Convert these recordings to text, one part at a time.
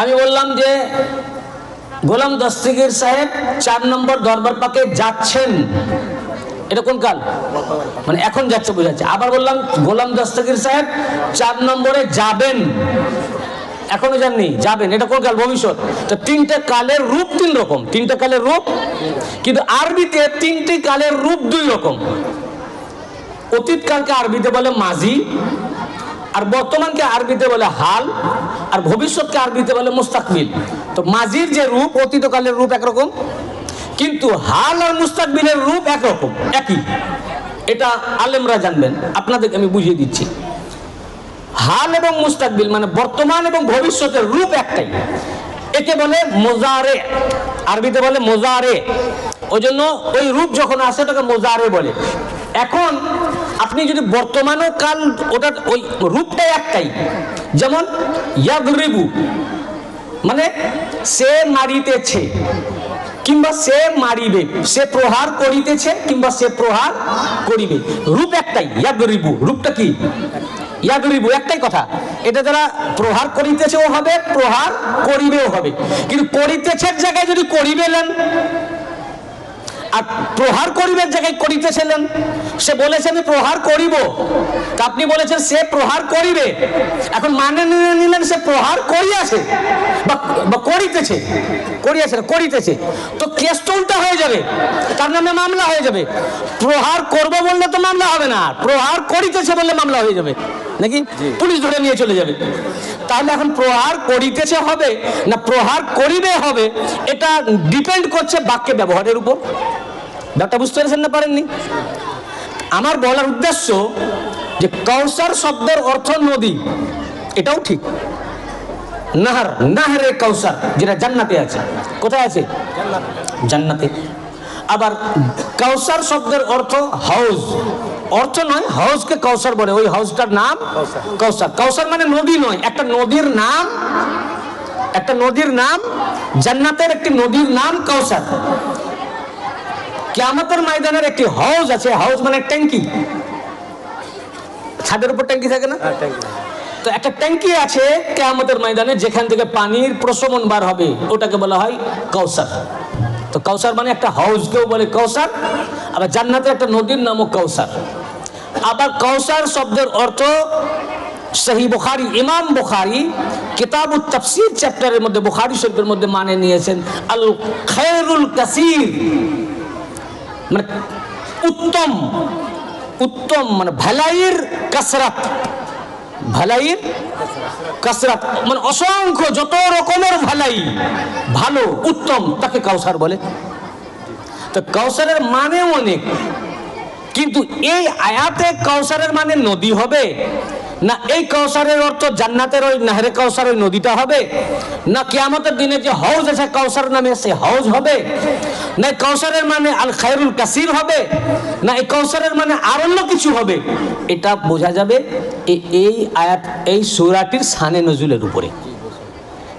আমি বললাম যে গোলাম দস্তগীর সাহেব চার নম্বর দরবার পাকে যাচ্ছেন। এটা কোন কাল? মানে এখন যাচ্ছে বোঝাচ্ছে আবার বললাম গোলাম দস্তগীর সাহেব চার নম্বরে যাবেন। এখনও যাননি, যাবেন। এটা কোন কাল? ভবিষ্যৎ। তো তিনটে কালের রূপ তিন রকম। তিনটে কালের রূপ, কিন্তু আরবিতে তিনটি কালের রূপ দুই রকম। অতীত কালকে আরবিতে বলে মাঝি আর বর্তমানকে আরবিতে বলে হাল, আর ভবিষ্যৎকে আরবিতে বলে মুস্তাকবিল। তো মাঝির যে রূপ, অতীতকালের রূপ একরকম, কিন্তু হাল আর মুস্তাকবিলের রূপ একরকম, একই। এটা আলেমরা জানবেন, আপনাদেরকে আমি বুঝিয়ে দিচ্ছি। হাল এবং মুস্তাকবিল মানে বর্তমান এবং ভবিষ্যতের রূপ একটাই। একে বলে মোজারে, আরবিতে বলে মোজারে। ওই জন্য ওই রূপ যখন আসে, ওটাকে মোজারে বলে। এখন আপনি যদি বর্তমানও কাল ওটার ওই রূপটাই একটাই যেমন ইয়াগরিবু মানে সে মারিতেছে কিংবা সে মারিবে, সে প্রহার করিতেছে কিংবা সে প্রহার করিবে। রূপ একটাই, ইয়াগরিবু, রূপটা কি? ইয়াগরিবু, একটাই কথা। এটা যারা প্রহার করিতেছেও হবে, প্রহার করিবেও হবে। কিন্তু করিতেছের জায়গায় যদি করিবে নেন আর প্রহার করিবের জায়গায় করিতেছিলেন। সে বলেছে, আমি প্রহার করিব। তা আপনি বলেছেন, সে প্রহার করিবে। এখন মানে নিলেন, সে প্রহার করিয়াছে বা করিতেছে। করিয়াছে করিতেছে। তো কেস উল্টা হয়ে যাবে, তার নামে মামলা হয়ে যাবে। প্রহার করব বললে তো মামলা হবে না প্রহার করিতেছে বললে মামলা হয়ে যাবে। নাকি? পুলিশ ধরে নিয়ে চলে যাবে। তাহলে এখন প্রহার করিতেছে হবে না প্রহার করিবে হবে, এটা ডিপেন্ড করছে বাক্যে ব্যবহারের উপর। ব্যাপারটা বুঝতে পেরেছেন না পারেননি? আমার বলার উদ্দেশ্য যে কৌসার শব্দের অর্থ নদী, এটাও ঠিক। নাহার, নাহরে কৌসার যেটা জান্নাতে আছে। কোথায় আছে? জান্নাতে। আবার কাউসার শব্দের অর্থ হাউস অর্থ নয় হাউসকে কাউসার বলে। ওই হাউসটার নাম কাউসার। কাউসার। মানে নদী নয় একটা নদীর নাম একটা নদীর নাম জান্নাতের একটি নদীর নাম কাউসার। কিয়ামতের ময়দানের একটি হাউস আছে হাউস মানে ট্যাঙ্কি। ছাদের উপর ট্যাঙ্কি থাকে না? তো একটা ট্যাঙ্কি আছে কেয়ামতের ময়দানে যেখান থেকে পানির প্রশমন বার হবে ওটাকে বলা হয় কৌসার তো কৌসার মানে একটা হাউসকেও বলে কৌসার আবার জান্নাতের একটা নদীর নামও কৌসার আবার কৌসার শব্দের অর্থ সহি বুখারি, ইমাম বুখারি কিতাব তফসির চ্যাপ্টারের মধ্যে, বুখারি শরীফের মধ্যে মানে নিয়েছেন আল খেরুল কাসির। মানে উত্তম উত্তম মানে ভালাইয়ের কাসরাত ভালাইয়ের কাসরাত। মানে অসংখ্য যত রকমের ভালাই, ভালো, উত্তম, তাকে কাউসার বলে। তো কাউসারের মানে অনেক। কিন্তু এই আয়াতে কাউসারের মানে নদী হবে? না এই কাউসারের অর্থ জান্নাতের ওই নাহরে কাউসার ওই নদীটা হবে? না কিয়ামতের দিনে যে হাউজ আছে কাউসার নামে সে হাউজ হবে? না এই কাউসারের মানে আল খায়রুল কাসির হবে? না এই কাউসারের মানে আর অন্য কিছু হবে? এটা বোঝা যাবে এই আয়াত, এই সুরাটির সানে নজুলের উপরে।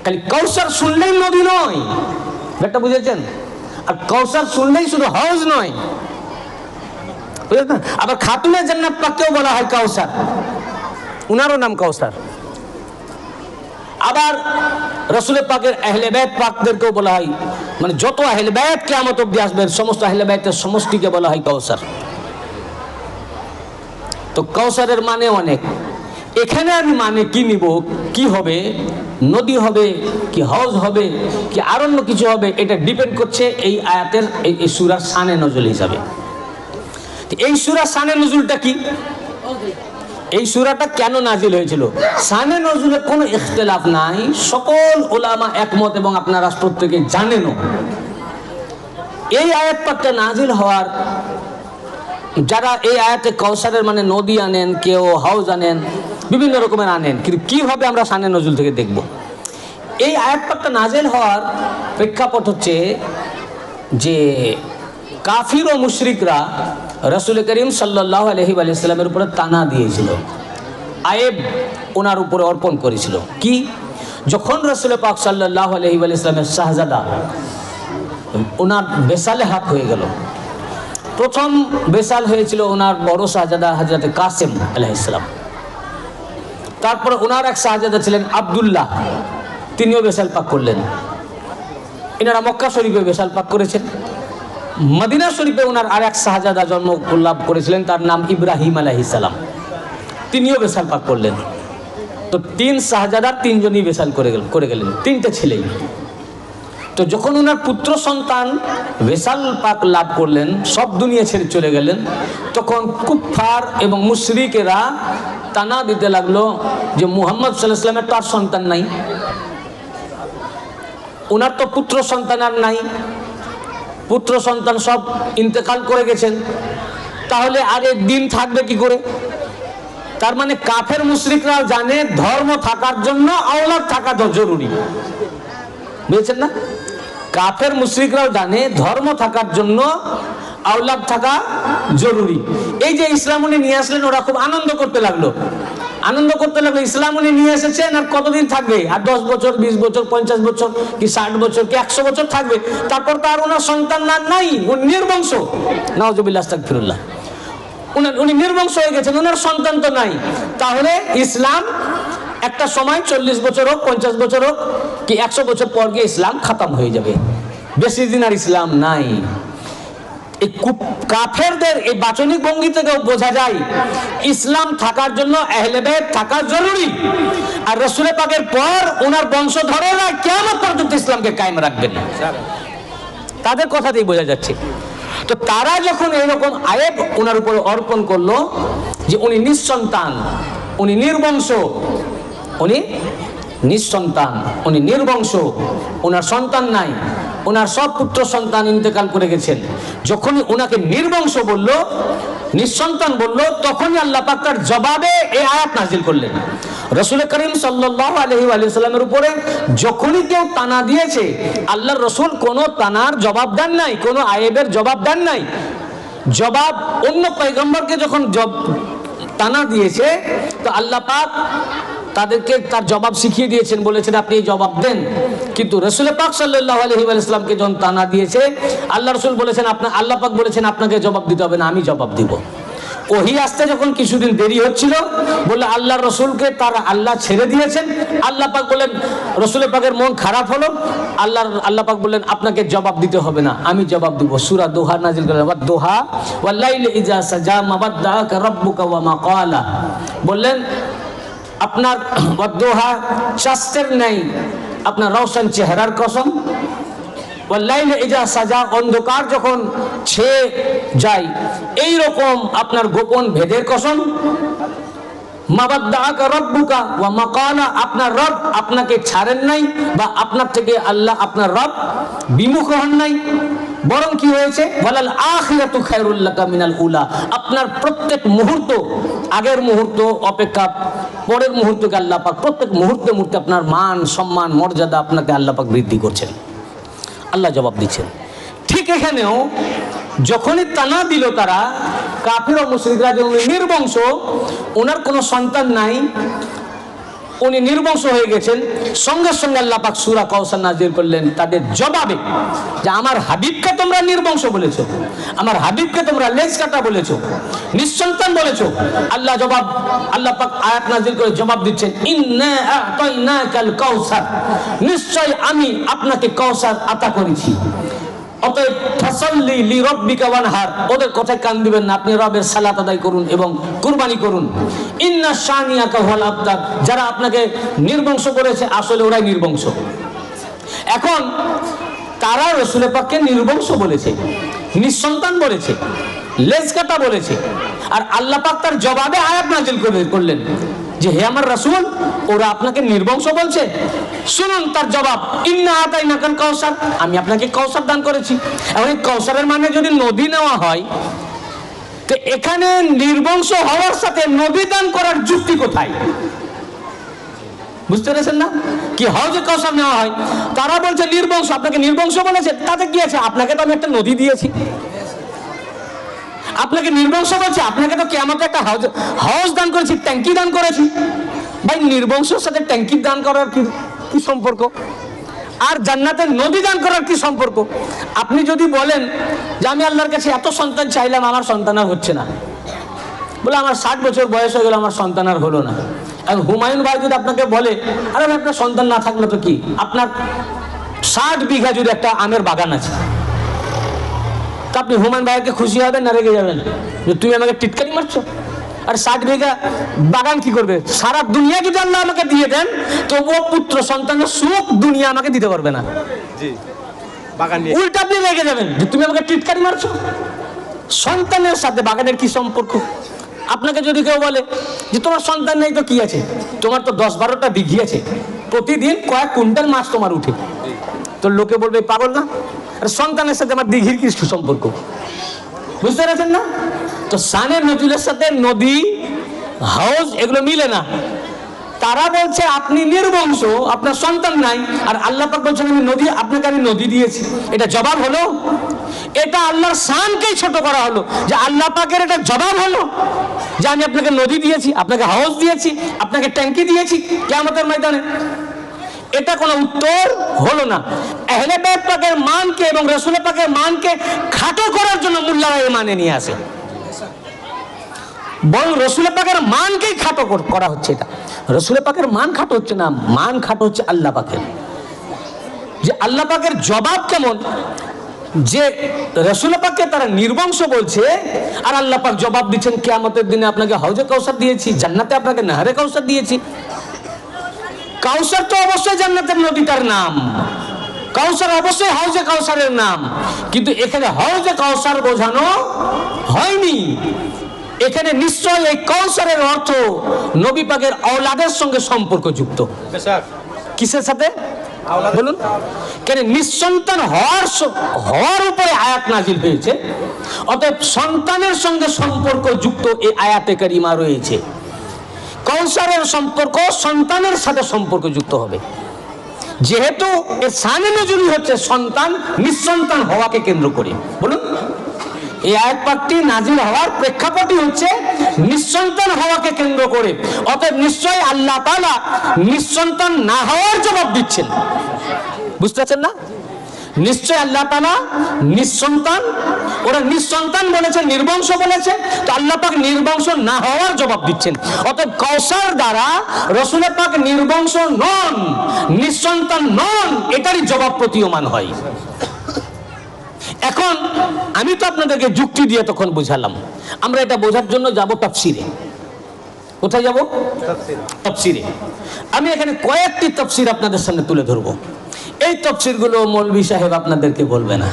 খালি কৌসার শুনলেই নদী নয়। ব্যাপারটা বুঝেছেন? আর কৌসার শুনলেই শুধু হাউজ নয়। বুঝলেন? আবার খাতুনের জান্নাত পাককেও বলা হয় কাউসার। উনারও নাম কাউসার। আবার রসুলের পাকের আহলে পাকদেরকেও বলা হয় মানে যত আহলে বাইত কেমত অব্দি আসবে, সমস্ত আহলে সমষ্টিকে বলা হয় কাউসার। তো কাউসারের মানে অনেক। এখানে আমি মানে কি নিব? কি হবে? নদী হবে? কি হাউস হবে? কি আর অন্য কিছু হবে? এটা ডিপেন্ড করছে এই আয়াতের এই সুরার সানে নজল হিসাবে। এই সুরা সানে নজুলটা কি? এই সুরাটা কেন নাজিল হয়েছিল? সানে নজরুলের কোনো ইখতলাফ নাই সকল ওলামা একমত এবং আপনারা প্রত্যেকে জানেনও। এই আয়াত পাকটা নাজিল হওয়ার যারা এই আয়াতে কৌসারের মানে নদী আনেন কেউ হাউজ আনেন বিভিন্ন রকমের আনেন কিন্তু কীভাবে আমরা সানে নজরুল থেকে দেখব? এই আয়াত পাকটা নাজিল হওয়ার প্রেক্ষাপট হচ্ছে যে কাফির ও মুশরিকরা রসুল করিম সাল্লাহ আলহি আলাইসাল্লামের উপরে তানা দিয়েছিল। আয়েব ওনার উপরে অর্পণ করেছিল। কি? যখন রসুল পাক সাল্লাহ আলহি আলাইসলামের শাহজাদা, ওনার বেসালে হাত হয়ে গেল। প্রথম বেসাল হয়েছিল ওনার বড় শাহজাদা হজরত কাসেম আলাইসালাম তারপর ওনার এক শাহজাদা ছিলেন আবদুল্লাহ, তিনিও বেশাল পাক করলেন। এনারা মক্কা শরীফে বেশাল পাক করেছেন। মদিনা শরীফে ওনার আর এক শাহজাদা জন্ম লাভ করেছিলেন, তার নাম ইব্রাহিম আলাইসালাম তিনিও বেশাল পাক করলেন। তো তিন শাহজাদার তিনজনই বেশাল করে গেল করে গেলেন, তিনটে ছেলেই তো যখন ওনার পুত্র সন্তান বেশাল পাক লাভ করলেন, সব দুনিয়া ছেড়ে চলে গেলেন, তখন কুফার এবং মুশরিকেরা টানা দিতে লাগল যে মুহাম্মদ সাল্লাহ সাল্লামের তো আর সন্তান নাই। ওনার তো পুত্র সন্তান আর নাই। পুত্র, সন্তান সব ইন্তেকাল করে গেছেন। তাহলে আর এর দিন থাকবে কি করে? তার মানে কাফের মুশরিকরাও জানে ধর্ম থাকার জন্য আওলাদ থাকা জরুরি। বুঝেছেন না? কাফের মুশরিকরাও জানে ধর্ম থাকার জন্য আওলাদ থাকা জরুরি। এই যে ইসলাম উনি নিয়ে আসলেন, ওরা খুব আনন্দ করতে লাগল। আনন্দ করতে লাগল, ইসলাম উনি নিয়ে এসেছেন আর কতদিন থাকবে? আর দশ বছর, বিশ বছর, পঞ্চাশ বছর কি ষাট বছর কি একশো বছর থাকবে? তারপর তো আর ওনার সন্তান না, নাই, উনি নির্বংশ। নওয়াজবিল্লাহ ফিরুল্লাহ উনি নির্বংশ হয়ে গেছেন ওনার সন্তান তো নাই। তাহলে ইসলাম একটা সময় চল্লিশ বছর হোক, পঞ্চাশ বছর হোক, কি একশো বছর পর গিয়ে ইসলাম খাতাম হয়ে যাবে। বেশি দিন আর ইসলাম নাই। এই কাফেরদের, এই বাচনিক ভঙ্গি থেকেও বোঝা যায়, ইসলাম থাকার জন্য এহলেবেদ থাকা জরুরি। আর রসুলের পাকের পর ওনার বংশধরেরা কেমন পর্যন্ত ইসলামকে কায়েম রাখবেন তাদের কথাতেই বোঝা যাচ্ছে। তো তারা যখন এরকম আয়েব ওনার উপরে অর্পণ করল, যে উনি নিঃসন্তান, উনি নির্বংশ, উনি নিঃসন্তান, উনি নির্বংশ ওনার সন্তান নাই ওনার সব পুত্র সন্তান ইন্তেকাল করে গেছেন। যখনই ওনাকে নির্বংশ বলল, নিঃসন্তান বলল, তখনই আল্লাহ পাক তার জবাবে এই আয়াত নাজিল করলেন। রসুল করিম সাল্লাহ আলহি আলিয়াল্লামের উপরে যখনই কেউ তানা দিয়েছে, আল্লাহর রসুল কোনো তানার জবাব দেন নাই, কোনো আয়েবের জবাব দেন নাই। জবাব অন্য পয়গম্বরকে যখন জব টানা দিয়েছে, তো আল্লাহ পাক তাদেরকে তার জবাব শিখিয়ে দিয়েছেন, বলেছেন, আপনি এই জবাব দেন। কিন্তু রসুল পাক সাল্লাহ আলহি ইসলামকে যখন টানা দিয়েছে, আল্লাহ রসুল বলেছেন আপনার আল্লাহ পাক বলেছেন, আপনাকে জবাব দিতে হবে না, আমি জবাব দিব। ওহি আসতে যখন কিছুদিন দেরি হচ্ছিল, বললে, আল্লাহ রসুলকে তার আল্লাহ ছেড়ে দিয়েছেন। আল্লাহ পাক বললেন, রসুলের পাকের মন খারাপ হলো। আল্লাহ আল্লাহ পাক বললেন, আপনাকে জবাব দিতে হবে না, আমি জবাব দিব। সুরা দোহা নাজিল দোহা বললেন আপনার ওয়া দোহা শাস্ত্রের নেই আপনার রওশন চেহারার কসম। ওয়াল্লাইল ইজা সাজা, অন্ধকার যখন ছেয়ে যায় এই রকম আপনার গোপন ভেদের কসম। মাবাদ্দাকা রব্বুকা ওয়া মাকালা, আপনার রব আপনাকে ছাড়েন নাই বা আপনার থেকে আল্লাহ আপনার রব বিমুখ হন নাই। বরং কি হয়েছে? আপনার প্রত্যেক মুহূর্ত, আগের মুহূর্ত অপেক্ষা, পরের মুহূর্তকে আল্লাহ পাক, প্রত্যেক মুহূর্তে মুহূর্তে আপনার মান, সম্মান, মর্যাদা আপনাকে আল্লাহ পাক বৃদ্ধি করছেন। আল্লাহ জবাব দিচ্ছেন। ঠিক এখানেও যখনই তানা দিল তারা, কাফির ও মুসলিকরা যে উনি নির্বংশ, ওনার কোনো সন্তান নাই উনি নির্বংশ হয়ে গেছেন। সঙ্গে সঙ্গে আল্লাহ পাক সুরা কৌশল নাজির করলেন। তাদের জবাবে যে আমার হাবিবকে তোমরা নির্বংশ বলেছ, আমার হাবিবকে তোমরা লেজ কাটা বলেছ, নিঃসন্তান বলেছ। আল্লাহ জবাব, আল্লাহ পাক আয়াত নাজির করে জবাব দিচ্ছেন আতাইনাকাল কাউসার নিশ্চয় আমি আপনাকে কৌসার আতা করেছি। অতএব লি ওদের কথায় কান দিবেন না, আপনি আদায় করুন এবং কুরবানি করুন। যারা আপনাকে নির্বংশ করেছে, আসলে ওরাই এখন তারা রসুলের পাককে নির্বংশ বলেছে, নিঃসন্তান বলেছে লেজ কাটা বলেছে, আর আল্লাহ পাক তার জবাবে আয়াত নাজিল করে করলেন। যে হে আমার রাসূল, ওরা আপনাকে নির্বংশ বলছে। শুনুন তার জবাব। ইন্না নাকান কৌসার আমি আপনাকে কৌসার দান করেছি। এবং এই কৌসারের মানে যদি নদী নেওয়া হয়, তো এখানে নির্বংশ হওয়ার সাথে নদী দান করার যুক্তি কোথায়? বুঝতে পেরেছেন না? কি হজে কৌশল নেওয়া হয়? তারা বলছে নির্বংশ, আপনাকে নির্বংশ বলেছে, তাতে কি আছে? আপনাকে তো আমি একটা নদী দিয়েছি। আপনাকে নির্বংশ বলছে আপনাকে তো কেমন একটা হাউস হাউস দান করেছি, ট্যাঙ্কি দান করেছি। ভাই, নির্বংশের সাথে ট্যাঙ্কি দান করার কি কি সম্পর্ক? আর জান্নাতের নদী দান করার কি সম্পর্ক? আপনি যদি বলেন যে আমি আল্লাহর কাছে এত সন্তান চাইলাম, আমার সন্তান আর হচ্ছে না। বলে, আমার ষাট বছর বয়স হয়ে গেল, আমার সন্তান আর হলো না। এখন হুমায়ুন ভাই যদি আপনাকে বলে, আরে ভাই, আপনার সন্তান না থাকলে তো কি? আপনার ষাট বিঘা যদি একটা আমের বাগান আছে তা আপনি হুমায়ুন ভাইকে খুশি হবেন না রেগে যাবেন? যে তুমি আমাকে টিটকারি মারছো? আর ষাট বিঘা বাগান কি করবে? সারা দুনিয়া যদি আল্লাহ আমাকে দিয়ে দেন তবুও পুত্র সন্তানের সুখ দুনিয়া আমাকে দিতে পারবে না। উল্টা আপনি রেগে যাবেন যে তুমি আমাকে টিটকারি মারছো? সন্তানের সাথে বাগানের কি সম্পর্ক? আপনাকে যদি কেউ বলে যে তোমার সন্তান নেই তো কি আছে? তোমার তো দশ বারোটা বিঘি আছে। প্রতিদিন কয়েক কুইন্টাল মাছ তোমার উঠে। তো লোকে বলবে, পাগল না? আর সন্তানের সাথে আমার দীঘির কি সম্পর্ক। বুঝতে পেরেছেন না? তো সানের নজরুলের সাথে নদী, হাউস, এগুলো মিলে না। তারা বলছে, আপনি নির্বংশ, আপনার সন্তান নাই। আর আল্লাহ পাক বলছেন, আমি নদী, আপনাকে আমি নদী দিয়েছি। এটা জবাব হলো? এটা আল্লাহর শানকেই ছোট করা হলো। যে আল্লাহ পাকের এটা জবাব হলো যে আমি আপনাকে নদী দিয়েছি, আপনাকে হাউস দিয়েছি, আপনাকে ট্যাঙ্কি দিয়েছি কেমতের ময়দানে। এটা কোনো উত্তর হলো না। এহলে পাকের মানকে এবং রসুল পাকের মানকে খাটো করার জন্য এই মানে নিয়ে আসে। বরং রসুল পাকের মানকেই খাটো করা হচ্ছে এটা। রসুল পাকের মান খাটো হচ্ছে না, মান খাটো হচ্ছে আল্লাহ পাকের। যে আল্লাহ পাকের জবাব কেমন? যে রসুল পাককে তারা নির্বংশ বলছে, আর আল্লাহ পাক জবাব দিচ্ছেন, কেয়ামতের দিনে আপনাকে হাউজে কাউসার দিয়েছি, জান্নাতে আপনাকে নাহারে কাউসার দিয়েছি। কাউসার তো অবশ্যই জান্নাতের নদীটার নাম। কাউসার অবশ্যই হাউজে কাউসারের নাম। কিন্তু এখানে হাউজে কাউসার বোঝানো হয়নি। এখানে নিশ্চয় এই কাউসারের অর্থ নবী পাকের অলাদের সঙ্গে সম্পর্কযুক্ত। কিসের সাথে? বলুন। কেন নিঃসন্তান হওয়ার হওয়ার উপরে আয়াত নাজিল হয়েছে অতএব সন্তানের সঙ্গে সম্পর্ক যুক্ত এই আয়াতে কারিমা রয়েছে। কৌসারের সম্পর্ক সন্তানের সাথে সম্পর্ক যুক্ত হবে। যেহেতু এর সানে নজরুল হচ্ছে সন্তান নিঃসন্তান হওয়াকে কেন্দ্র করে। বলুন। এই আয়াত পাঠটি নাজিল হওয়ার প্রেক্ষাপটই হচ্ছে নিঃসন্তান হওয়াকে কেন্দ্র করে। অতএব নিশ্চয় আল্লাহ তাআলা নিঃসন্তান না হওয়ার জবাব দিচ্ছেন। বুঝতে পারছেন না? নিশ্চয় আল্লাহ তাআলা নিঃসন্তান, ওরা নিঃসন্তান বলেছে নির্বংশ বলেছে, তো আল্লাহ পাক নির্বংশ না হওয়ার জবাব দিচ্ছেন। অতএব কৌশল দ্বারা রসুল পাক নির্বংশ নন, নিঃসন্তান নন, এটারই জবাব প্রতীয়মান হয়। এখন আমি তো আপনাদেরকে যুক্তি দিয়ে তখন বুঝালাম। আমরা এটা বোঝার জন্য যাব তাফসিরে। কোথায় যাব? তফসিরে। আমি এখানে কয়েকটি তফসির আপনাদের সামনে তুলে ধরবো। এই তফসিরগুলো মৌলভী সাহেব আপনাদেরকে বলবে না।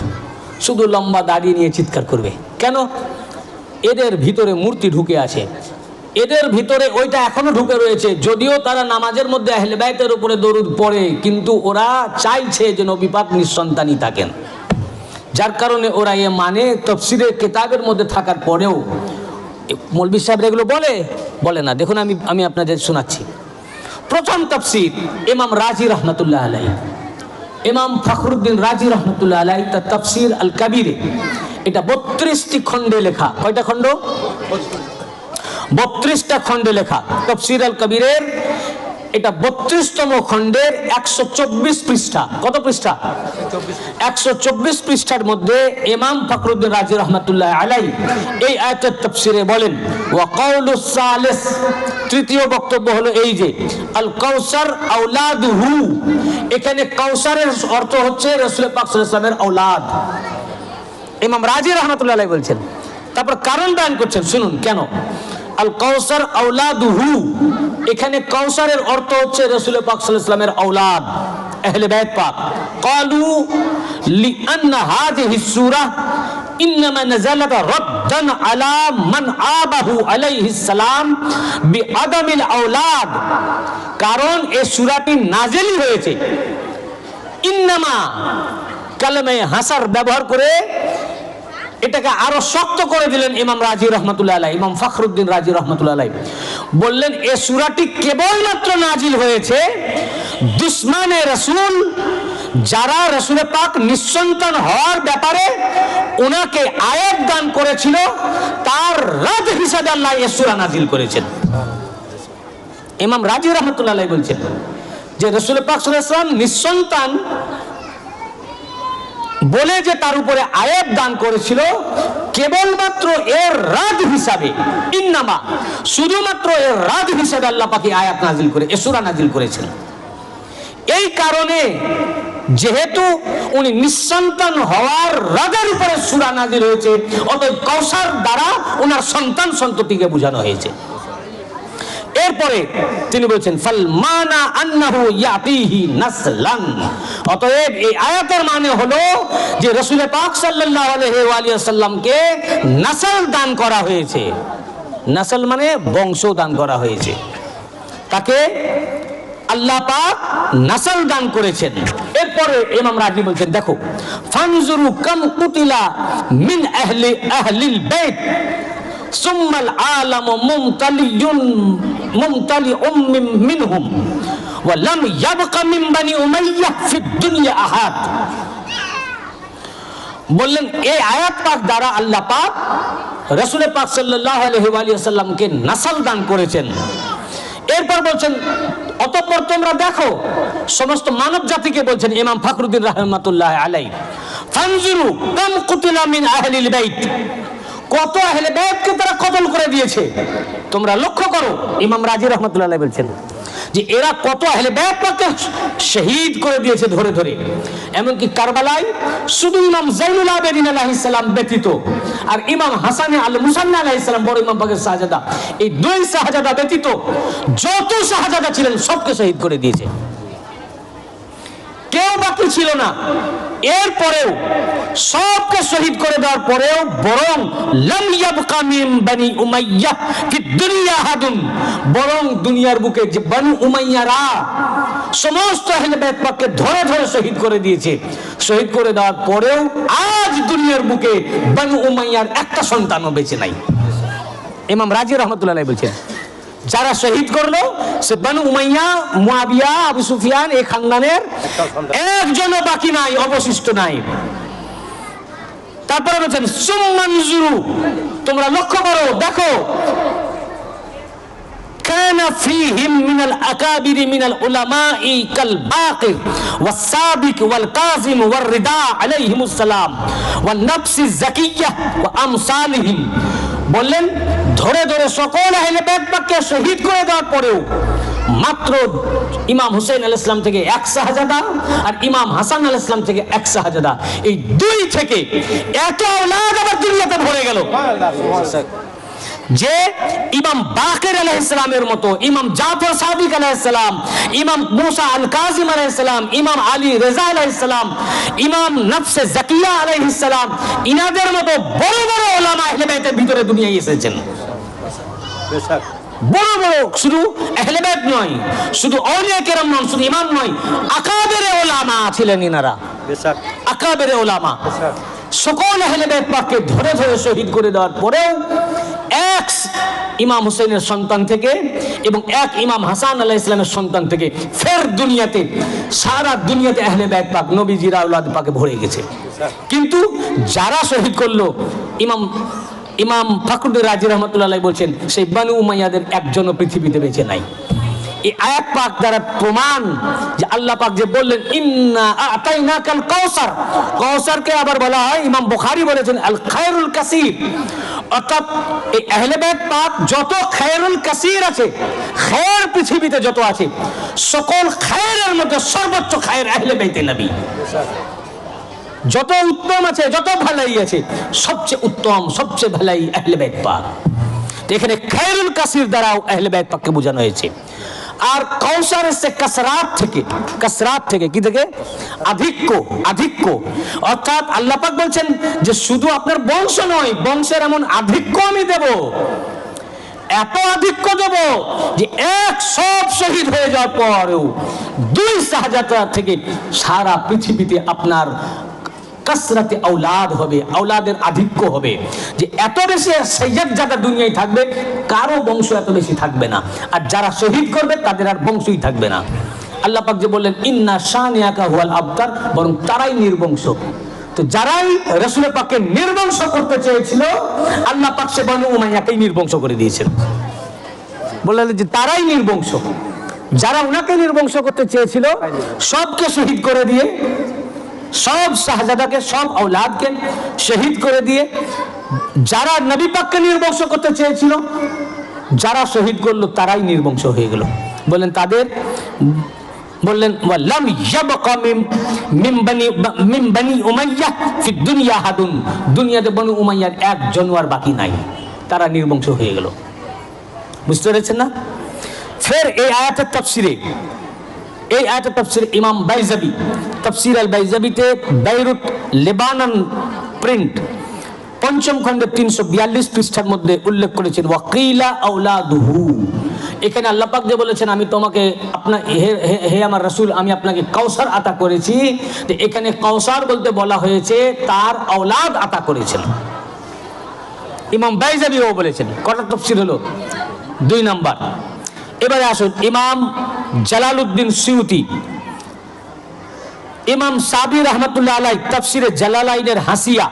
শুধু লম্বা দাড়ি নিয়ে চিৎকার করবে। কেন? এদের ভিতরে মূর্তি ঢুকে আছে। এদের ভিতরে ওইটা এখনও ঢুকে রয়েছে। যদিও তারা নামাজের মধ্যে আহলেবায়তের উপরে দরুদ পড়ে কিন্তু ওরা চাইছে যে নবীপাক নিঃসন্তানই থাকেন। যার কারণে ওরা এ মানে তফসিরের কেতাবের মধ্যে থাকার পরেও মৌলবী সাহেব এগুলো বলে? বলে না। দেখুন, আমি আমি আপনাদের শোনাচ্ছি। প্রথম তফসির ইমাম রাজি রহমতুল্লাহ আলাই ইমাম ফখরুদ্দিন রাজি রহমতুল্লাহ আলাই তার তফসির আল কাবিরে এটা বত্রিশটি খণ্ডে লেখা। কয়টা খণ্ড? বত্রিশটা খণ্ডে লেখা। তফসির আল কবিরের এটা বত্রিশতম খণ্ডের একশো চব্বিশ পৃষ্ঠা। কত পৃষ্ঠা? একশো চব্বিশ পৃষ্ঠার মধ্যে ইমাম ফখরুদ্দিন রাজি রহমতুল্লাহ আলাই এই আয়াতের তফসিরে বলেন তৃতীয় বক্তব্য হলো এই যে, আল কাউসার আউলাদহু এখানে কাউসারের অর্থ হচ্ছে রসুল পাক ওয়াসাল্লামের আওলাদ। ইমাম রাজি রহমতুল্লাহ আলাই বলছেন, তারপর কারণ বয়ান করছেন, শুনুন, কেন? আল কৌসার আউলাদ হু এখানে কৌসারের অর্থ হচ্ছে রসুল পাক ইসলামের আউলাদ আহলে বাইত পাক। কালু লি আন্না হাযিহি সূরা, ইন্নামা নাযালাত রাদ্দান আলা মান আবাহু আলাইহি সালাম বিআদামিল আউলাদ কারণ এ সুরাটি নাযিলই হয়েছে। ইন্নমা কালমে হাসার ব্যবহার করে এটাকে আরও শক্ত করে দিলেন ইমাম রাজি রহমতুল্লাহ আলাই ইমাম ফখরুদ্দিন রাজি রহমতুল্লাহ আলাই বললেন, এ সুরাটি কেবলমাত্র নাজিল হয়েছে দুশ্মানে রসুল, যারা রসুল পাক নিঃসন্তান হওয়ার ব্যাপারে ওনাকে আয়াত দান করেছিল, তার রাত হিসাবে আল্লাহ এ সুরা নাজিল করেছেন। ইমাম রাজি রহমতুল্লাহ আলাই বলছেন যে রসুল পাক আলাইহি নিঃসন্তান বলে যে তার উপরে আয়াত দান করেছিল, কেবলমাত্র এর রাজ হিসাবে। ইন্নামা, শুধুমাত্র এর রাজ হিসাবে আল্লাহ পাকি আয়াত নাজিল করে এসুরা নাজিল করেছেন। এই কারণে যেহেতু উনি নিঃসন্তান হওয়ার রাগের উপরে সুরা নাজিল হয়েছে, অতএব কৌসার দ্বারা ওনার সন্তান সন্ততিকে বোঝানো হয়েছে। এরপরে তিনি বলছেন, ফাল মানা আন্নাহু ইয়াতিহি নাসলান। অতএব এই আয়াতের মানে হলো যে রাসূল পাক সাল্লাল্লাহু আলাইহি সাল্লামকে নাসল দান করা হয়েছে। নাসল মানে বংশ দান করা হয়েছে। তাকে আল্লাহ পাক নাসল দান করেছেন। এরপরে ইমাম রাজি বলছেন, দেখো, ফানজুরু কাম কুতিলা মিন আহলি আহলিল বাইত। সুম্মাল আলামু মুমতালিউন মুমতালি উম্মিম মিনহুম ওয়া লাম ইয়াবকা মিন বানি উমাইয়া ফিদ দুনিয়া আহাদ। বললেন এই আয়াত পাক দ্বারা আল্লাহ পাক রসুলের পাক সাল্লাহ আলহিসাল্লামকে নাসাল দান করেছেন। এরপর বলছেন, অতঃপর তোমরা দেখো, সমস্ত মানব জাতিকে বলছেন ইমাম ফাকরুদ্দিন রাহমাতুল্লাহ আলাই ফানজুরু কাম কুতিলা মিন আহলিল বাইত। কত আহলে বাইতকে তারা কতল করে দিয়েছে? তোমরা লক্ষ্য করো, ইমাম রাজি রহমতুল্লাহ বলছেন যে এরা কত আহলে ব্যাপারকে শহীদ করে দিয়েছে ধরে ধরে। এমনকি কারবালায় শুধু ইমাম জাইনুল আবেদিন আলাইহিস সালাম ব্যতীত আর ইমাম হাসান আল মুসান্না আলাইহিস সালাম, বড় ইমাম পাকের শাহজাদা, এই দুই শাহজাদা ব্যতীত যত শাহজাদা ছিলেন সবকে শহীদ করে দিয়েছে। কেউ বাকি ছিল না। এরপরেও সবকে শহীদ করে দেওয়ার পরেও বরং বানি উমাইয়া ফি দুনিয়া হাদুন বরং দুনিয়ার বুকে যে বানু উমাইয়ারা সমস্ত বাইত ধরে ধরে শহীদ করে দিয়েছে। শহীদ করে দেওয়ার পরেও আজ দুনিয়ার বুকে বানু উমাইয়ার একটা সন্তানও বেঁচে নাই। ইমাম রাজি রহমতুল্লাহ বলছেন যারা শহীদ করলো সে Banu Umayya Muawiya Abu Sufyan এই খানদানের একজনও বাকি নাই অবশিষ্ট নাই তারপরে বলছেন সুম্মানজুরু তোমরা লক্ষ্য করো দেখো كان فيهم من الأكابر من العلماء كالباقر والسابق والقاسم والرداء عليهم السلام والنفس الزكية وأمثالهم বললেন, ধরে ধরে সকল আহলে বেদ পাককে শহীদ করে দেওয়ার পরেও মাত্র ইমাম হুসেন আল ইসলাম থেকে এক শাহজাদা আর ইমাম হাসান আল ইসলাম থেকে এক শাহজাদা। এই দুই থেকে এত আবার দুনিয়াতে ভরে গেল। যে ইমাম বাকের আলাইহিসসালামের মতো ইমাম জাফর সাদিক আলাইহিসসালাম ইমাম মুসা আল কাজিম আলাইহিসসালাম ইমাম আলী রেজা আলাইহিসসালাম ইমাম নফসে জাকিয়া আলাইহিসসালাম ইনাদের মতো বড় বড় ওলামা আহলেবাইতের ভিতরে দুনিয়ায় এসেছেন। বড় বড় শুধু আহলেবাইত নয় শুধু আউলিয়া কেরাম নয় শুধু ইমাম নয় আকাবেরে ওলামা ছিলেন ইনারা। আকাবেরে ওলামা। সকল আহলে বাইত পাককে ধরে ধরে শহীদ করে দেওয়ার পরেও এক ইমাম হুসেনের সন্তান থেকে এবং এক ইমাম হাসান আলাহ ইসলামের সন্তান থেকে ফের দুনিয়াতে, সারা দুনিয়াতে আহলে বাইত পাক নবীজিরা আউলাদ পাকে ভরে গেছে। কিন্তু যারা শহীদ করল, ইমাম ইমাম ফাকরুদ্দিন রাজি রহমতুল্লাহ বলছেন, সেই বানু উমাইয়াদের একজনও পৃথিবীতে বেঁচে নাই। এই আয়াত পাক দ্বারা প্রমাণ যে আল্লাহ পাক যে বললেন, ইন্না আতাইনা কাল কাউসার কাউসারকে আবার বলা হয়, ইমাম বুখারী বলেছেন, আল খায়রুল কাসির। অর্থাৎ এই পাক যত আছে, খায়ের পৃথিবীতে যত আছে, সকল খায়ের মধ্যে সর্বোচ্চ খায়ের নবী। যত উত্তম আছে, যত আছে, সবচেয়ে উত্তম, সবচেয়ে ভালাই আহলে পাক। এখানে খায়রুল কাসির দ্বারাও আহলে বেদ পাককে বোঝানো হয়েছে। আর কৌসার এসছে কাসরাত থেকে কাসরাত থেকে কি থেকে? আধিক্য আধিক্য। অর্থাৎ আল্লাহ পাক বলছেন যে শুধু আপনার বংশ নয়, বংশের এমন আধিক্য আমি দেব। এত আধিক্য দেব যে এক সব শহীদ হয়ে যাওয়ার পরেও দুই শাহজাদা থেকে সারা পৃথিবীতে আপনার কাসরাতে আউলাদ হবে আউলাদের আধিক্য হবে। যে এত বেশি সৈয়দ যারা দুনিয়ায় থাকবে, কারও বংশ এত বেশি থাকবে না। আর যারা শহীদ করবে, তাদের আর বংশই থাকবে না। আল্লাহ পাক যে বললেন, ইন্না শানিয়াকা হুয়াল আবতার বরং তারাই নির্বংশ। তো যারাই রসুলের পাককে নির্বংশ করতে চেয়েছিল, আল্লাহ পাক সে বানু উমাইয়াকেই নির্বংশ করে দিয়েছিল। বললেন যে তারাই নির্বংশ। যারা উনাকে নির্বংশ করতে চেয়েছিল, সবকে শহীদ করে দিয়ে সব শাহজাদাকে, সব ঔলাদকে শহীদ করে দিয়ে যারা নবী পাককে নির্বংশ করতে চেয়েছিল, যারা শহীদ করল তারাই নির্বংশ হয়ে গেল। বললেন, তাদের? বললেন, ওয়াল্লাম ইয়াবকা মিম মিম বানি মিম বানি উমাইয়া ফি দুনিয়া হাদুন। দুনিয়াতে বনু উমাইয়ার এক জানোয়ার বাকি নাই। তারা নির্বংশ হয়ে গেল। বুঝতে পেরেছেন না? ফের এই আয়াতের তফসিরে এই আয়াতের তফসির ইমাম বাইজাবি, তফসির আল বাইজাবিতে বাইরুট লেবানন প্রিন্ট পঞ্চম খণ্ডের তিনশো বিয়াল্লিশ পৃষ্ঠার মধ্যে উল্লেখ করেছেন, ওয়াকিলা আউলাদুহু এখানে আল্লাহ পাক যে বলেছেন, আমি তোমাকে আপনার হে আমার রসুল, আমি আপনাকে কাউসার আতা করেছি। তো এখানে কাউসার বলতে বলা হয়েছে, তার আওলাদ আতা করেছেন ইমাম বাইজাবিও বলেছেন, কটা তফসির হলো? দুই নাম্বার। এবারে আসুন, ইমাম জালালউদ্দিন সিউতি। ইমাম সাবি রহমতুল্লাহ আলাই তফসিরে জালালাইনের হাসিয়া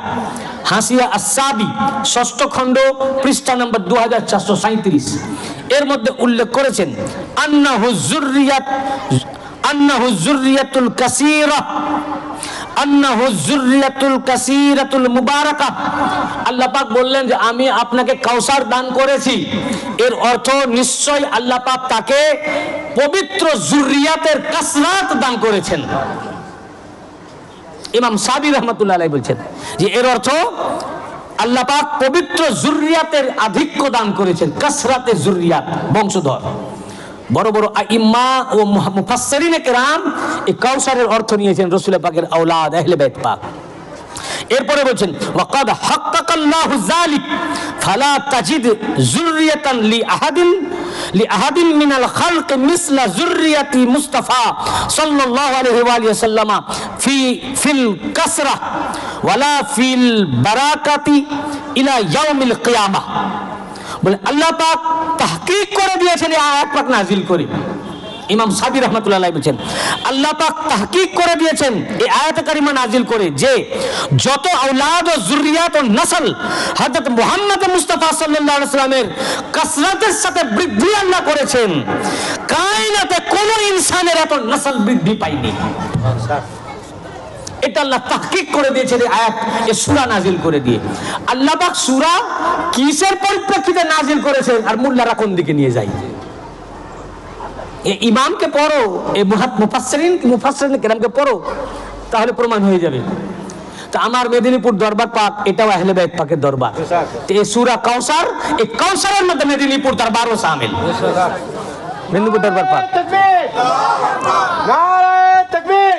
হাসিয়া আসাবি ষষ্ঠ খণ্ড, পৃষ্ঠা নম্বর দু হাজার চারশো সাঁত্রিশ এর মধ্যে উল্লেখ করেছেন আন্না হুজুরিয়াত আন্না হুজুরিয়াতুল কাসিরা আন্নাহু যুররিয়াতুল কাসীরাতুল মুবারাকা। আল্লাহ পাক বললেন যে, আমি আপনাকে কাউসার দান করেছি। এর অর্থ নিশ্চয় আল্লাহ তাকে পবিত্র জুররিয়াতের কাসরাত দান করেছেন। ইমাম সাবি রহমতুল্লাহ বলছেন যে, এর অর্থ পবিত্র জুররিয়াতের আধিক্য দান করেছেন, কাসরাতে জুররিয়াত, বংশধর। বড় বড় ইম্মা ও মুফাসসিরিনে কেরাম এই কাউসারের অর্থ নিয়েছেন রসুল পাকের আওলাদ আহলে বাইত পাক। এরপরে বলছেন, ওয়াকাদ হাক্কাকাল্লাহু যালিক, ফালা তাজিদ যুররিয়াতান লি আহাদিন লি আহাদিন মিনাল খালক মিসলা যুররিয়াতি মুস্তাফা সাল্লাল্লাহু আলাইহি ওয়া আলিহি সাল্লামা ফি ফিল কাসরা ওয়ালা ফিল বারাকাতি ইলা ইয়াউমিল কিয়ামাহ বলে, আল্লাহ পাক তাহকিক করে দিয়েছেন এই আয়াত পাক নাজিল করে। ইমাম সাবি রহমতুল্লাহ বলছেন, আল্লাহ পাক তাহকিক করে দিয়েছেন এই আয়াত কারিমা নাজিল করে যে যত আওলাদ ও জুরিয়াত ও নসল হযরত মুহাম্মদ মুস্তাফা সাল্লাল্লাহু আলাইহি সাল্লামের কসরতের সাথে বৃদ্ধি আল্লাহ করেছেন, কায়নাতে কোন ইনসানের এত নসল বৃদ্ধি পায়নি এটা আল্লাহ তাহকিক করে আয়াত এ সুরা নাজিল করে দিয়ে। আল্লাহ পাক সুরা কিসের পরিপ্রেক্ষিতে নাজিল করেছেন আর কোন দিকে নিয়ে যায়? ইমামকে পড়ো কেরামকে পড়ো তাহলে প্রমাণ হয়ে যাবে। তো আমার মেদিনীপুর দরবার পাক এটাও আহলে বাইত পাকের দরবার। তো সুরা কাউসার এই কাউসারের মধ্যে মেদিনীপুর দরবারও শামিল মেদিনীপুর দরবার পাক। নারায়ণ তাকবীর।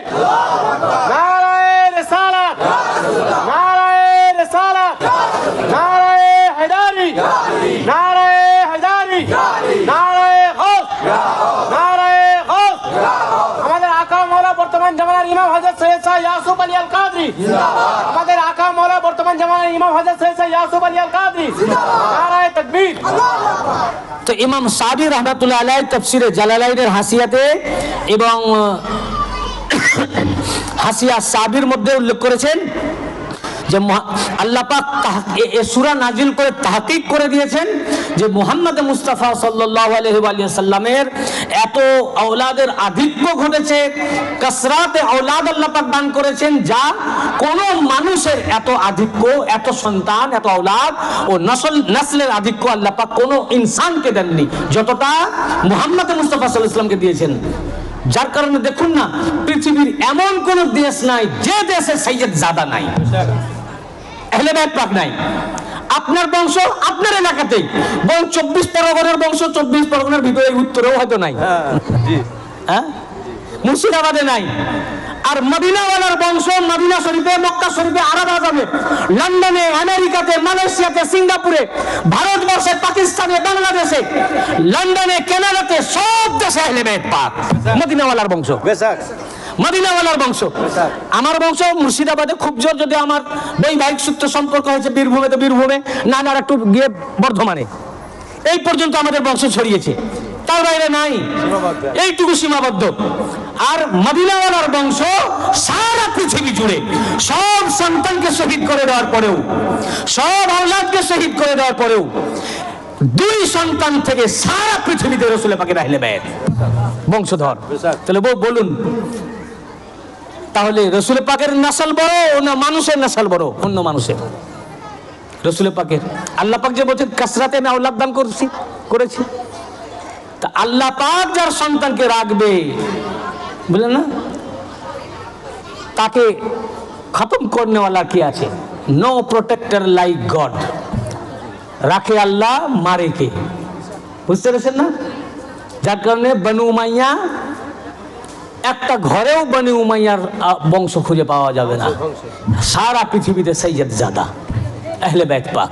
আলী আল কাদরি আমাদের আকা মৌলা বর্তমান জামানা ইমাম হযরত সৈয়দ ইয়াসুফ আলী আল কাদরি নারায়ে তাকবীর। তো ইমাম সাবি রহমাতুল্লাহ আলাই তফসিরে জালালাইনের হাসিয়াতে এবং হাসিয়া সাবির মধ্যে উল্লেখ করেছেন যে মহা- আল্লাহ পাক তাহ- এ- সূরা নাজিল করে তাহকিক করে দিয়েছেন যে মুহাম্মদ মুস্তাফা সাল্লাল্লাহু আলাইহি সাল্লামের এত আওলাদের আধিক্য ঘটেছে, কাসরাতে আওলাদ আল্লাহ পাক দান করেছেন, যা কোন মানুষের এত আধিক্য, এত সন্তান, এত আওলাদ ও নসল নসলের আধিক্য আল্লাহ পাক কোন ইনসানকে দেননি, যতটা মুহাম্মদ মুস্তাফা সাল্লাল্লাহু আলাইহি সাল্লামকে দিয়েছেন। যার কারণে দেখুন না, পৃথিবীর এমন কোন দেশ নাই, যে দেশে সৈয়দ জাদা নাই। আহলে বাইত পাক নাই। আপনার বংশ আপনার এলাকাতেই। বরং চব্বিশ পরগনার বংশ চব্বিশ পরগনার ভিতরে উত্তরেও হয়তো নাই। হ্যাঁ মুর্শিদাবাদে নাই। আর মদিনাওয়ালার বংশ মদিনা শরীফে মক্কা শরীফে আরব আজমে লন্ডনে আমেরিকাতে মালয়েশিয়াতে সিঙ্গাপুরে ভারতবর্ষে পাকিস্তানে বাংলাদেশে লন্ডনে কানাডাতে সব দেশে আহলে বাইত পাক। মদিনাওয়ালার বংশ। মদিনাওয়ালার বংশ। আমার বংশ মুর্শিদাবাদে। খুব জোর যদি আমার বৈবাহিক সূত্র সম্পর্ক হয়েছে, বীরভূমে তো বীরভূমে না না একটু গিয়ে বর্ধমানে। এই পর্যন্ত আমাদের বংশ ছড়িয়েছে। তার বাইরে নাই। এইটুকু সীমাবদ্ধ। আর মদিনাওয়ালার বংশ সারা পৃথিবী জুড়ে সব সন্তানকে শহীদ করে দেওয়ার পরেও, সব আওলাদকে শহীদ করে দেওয়ার পরেও দুই সন্তান থেকে সারা পৃথিবীতে রসুলে পাকে রাহলে ব্যয় বংশধর। তাহলে বউ বলুন তাহলে রসুল পাকের নাসাল বড় না মানুষের নাসাল বড়? অন্য মানুষের। রসুল পাকের। আল্লাহ পাক যে বলছেন, কাসরাতে আমি আউলাদ দান করছি, করেছি। তা আল্লাহ পাক যার সন্তানকে রাখবে, বুঝলেন না? তাকে খতম করনেওয়ালা কি আছে? নো প্রোটেক্টর লাইক গড রাখে আল্লাহ, মারে কে? বুঝতে পেরেছেন না? যার কারণে বনু উমাইয়া একটা ঘরেও বানি উমাইয়ার বংশ খুঁজে পাওয়া যাবে না। সারা পৃথিবীতে সৈয়দ জাদা আহলে ব্যাট পাক।